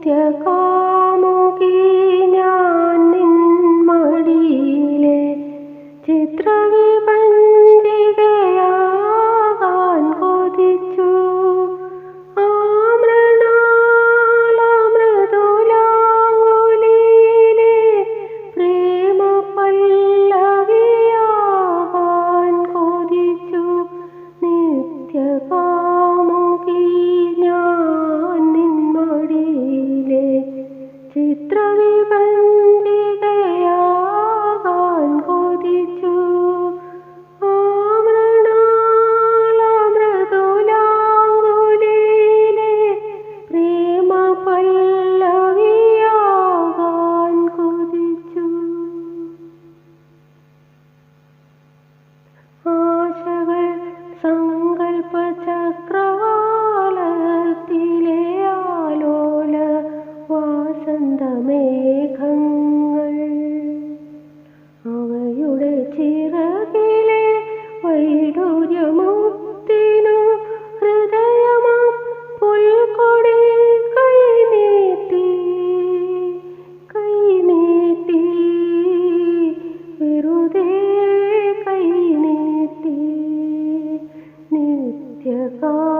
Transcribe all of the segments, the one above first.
നിത്യകാമുകി ഞാൻ നിൻ മടിയിലെ ചിത്രവിഭഞ്ജികയാകാൻ കൊതിച്ചു. ആമൃണാളമൃദുലാങ്കുലിയിലെ പ്രേമ പല്ലവിയാകാൻ കൊതിച്ചു. നിത്യകാമുകി ചിത്രവിഭഞ്ജികയാകാൻ വൈഡൂര്യമുത്തിനു ഹൃദയമാം കൈനീട്ടി കൈനീട്ടി വെറുതെ കൈനീട്ടി നിത്യകാമുകി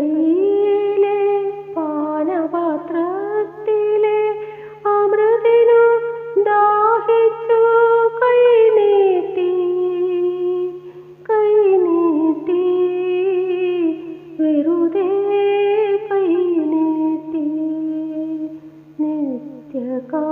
കയ്യിലെ പാനപാത്രത്തിലെ അമൃതിനു ദാഹിച്ചു കൈനീട്ടി കൈനീട്ടി വെറുതെ കൈനീട്ടി നിത്യകാ